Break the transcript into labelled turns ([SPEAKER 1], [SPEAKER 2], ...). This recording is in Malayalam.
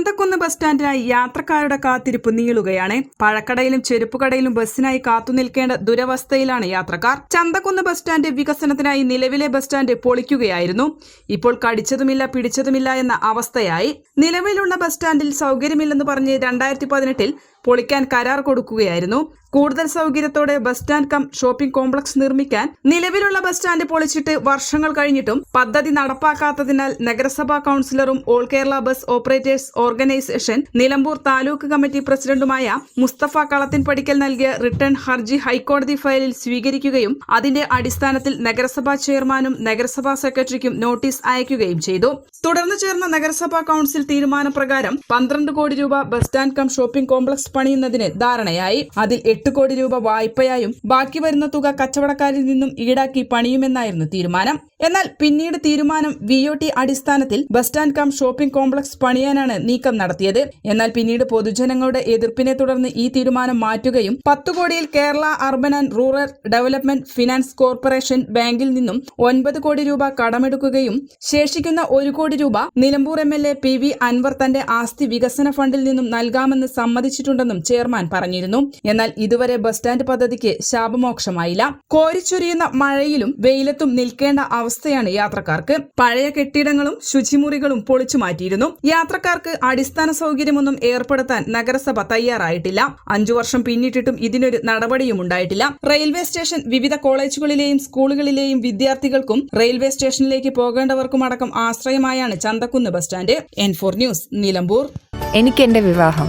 [SPEAKER 1] Chanthakkunnu bus സ്റ്റാൻഡിനായി യാത്രക്കാരുടെ കാത്തിരിപ്പ് നീളുകയാണ്. പഴക്കടയിലും ചെരുപ്പുകടയിലും ബസ്സിനായി കാത്തുനിൽക്കേണ്ട ദുരവസ്ഥയിലാണ് യാത്രക്കാർ. ചന്തക്കുന്ന് ബസ് സ്റ്റാൻഡ് വികസനത്തിനായി നിലവിലെ ബസ് സ്റ്റാൻഡ് പൊളിക്കുകയായിരുന്നു. ഇപ്പോൾ കടിച്ചതുമില്ല പിടിച്ചതുമില്ല എന്ന അവസ്ഥയായി. നിലവിലുള്ള ബസ് സ്റ്റാൻഡിൽ സൗകര്യമില്ലെന്ന് പറഞ്ഞ് രണ്ടായിരത്തി പതിനെട്ടിൽ പൊളിക്കാൻ കരാർ കൊടുക്കുകയായിരുന്നു. കൂടുതൽ സൗകര്യത്തോടെ bus stand cum shopping complex നിർമ്മിക്കാൻ നിലവിലുള്ള ബസ് സ്റ്റാൻഡ് പൊളിച്ചിട്ട് വർഷങ്ങൾ കഴിഞ്ഞിട്ടും പദ്ധതി നടപ്പാക്കാത്തതിനാൽ നഗരസഭാ കൌൺസിലറും all Kerala bus operators organisation Nilambur taluk committee പ്രസിഡന്റുമായ മുസ്തഫ കളത്തിൻ പടിക്കൽ നൽകിയ റിട്ടേൺ ഹർജി ഹൈക്കോടതി ഫയലിൽ സ്വീകരിക്കുകയും അതിന്റെ അടിസ്ഥാനത്തിൽ നഗരസഭാ ചെയർമാനും നഗരസഭാ സെക്രട്ടറിക്കും നോട്ടീസ് അയക്കുകയും ചെയ്തു. തുടർന്ന് ചേർന്ന നഗരസഭാ കൌൺസിൽ തീരുമാനപ്രകാരം പന്ത്രണ്ട് കോടി രൂപ bus stand cum shopping complex പണിയുന്നതിന് ധാരണയായി. അതിൽ എട്ട് കോടി രൂപ വായ്പയായും ബാക്കി വരുന്ന തുക കച്ചവടക്കാരിൽ നിന്നും ഈടാക്കി പണിയുമെന്നായിരുന്നു തീരുമാനം. എന്നാൽ പിന്നീട് തീരുമാനം വി ഒ ടി അടിസ്ഥാനത്തിൽ bus stand cum shopping complex പണിയാനാണ് നീക്കം നടത്തിയത്. എന്നാൽ പിന്നീട് പൊതുജനങ്ങളുടെ എതിർപ്പിനെ തുടർന്ന് ഈ തീരുമാനം മാറ്റുകയും പത്ത് കോടിയിൽ Kerala urban and rural development finance corporation ബാങ്കിൽ നിന്നും ഒൻപത് കോടി രൂപ കടമെടുക്കുകയും ശേഷിക്കുന്ന ഒരു കോടി രൂപ Nilambur M L A P V Anvar തന്റെ ആസ്തി വികസന ഫണ്ടിൽ നിന്നും നൽകാമെന്ന് സമ്മതിച്ചിട്ടുണ്ടെന്നും ചെയർമാൻ പറഞ്ഞിരുന്നു. എന്നാൽ ഇതുവരെ ബസ് സ്റ്റാൻഡ് പദ്ധതിക്ക് ശാപമോക്ഷമായില്ല. കോരിച്ചൊരിയുന്ന മഴയിലും വെയിലത്തും നിൽക്കേണ്ട അവസ്ഥയാണ് യാത്രക്കാർക്ക്. പഴയ കെട്ടിടങ്ങളും ശുചിമുറികളും പൊളിച്ചു മാറ്റിയിരുന്നു. യാത്രക്കാർക്ക് അടിസ്ഥാന സൗകര്യമൊന്നും ഏർപ്പെടുത്താൻ നഗരസഭ തയ്യാറായിട്ടില്ല. അഞ്ചു വർഷം പിന്നിട്ടിട്ടും ഇതിനൊരു നടപടിയും ഉണ്ടായിട്ടില്ല. റെയിൽവേ സ്റ്റേഷൻ വിവിധ കോളേജുകളിലെയും സ്കൂളുകളിലെയും വിദ്യാർത്ഥികൾക്കും റെയിൽവേ സ്റ്റേഷനിലേക്ക് പോകേണ്ടവർക്കും അടക്കം ആശ്രയമായാണ് Chanthakkunnu bus stand. N four news Nilambur.
[SPEAKER 2] എനിക്ക് എന്റെ വിവാഹം.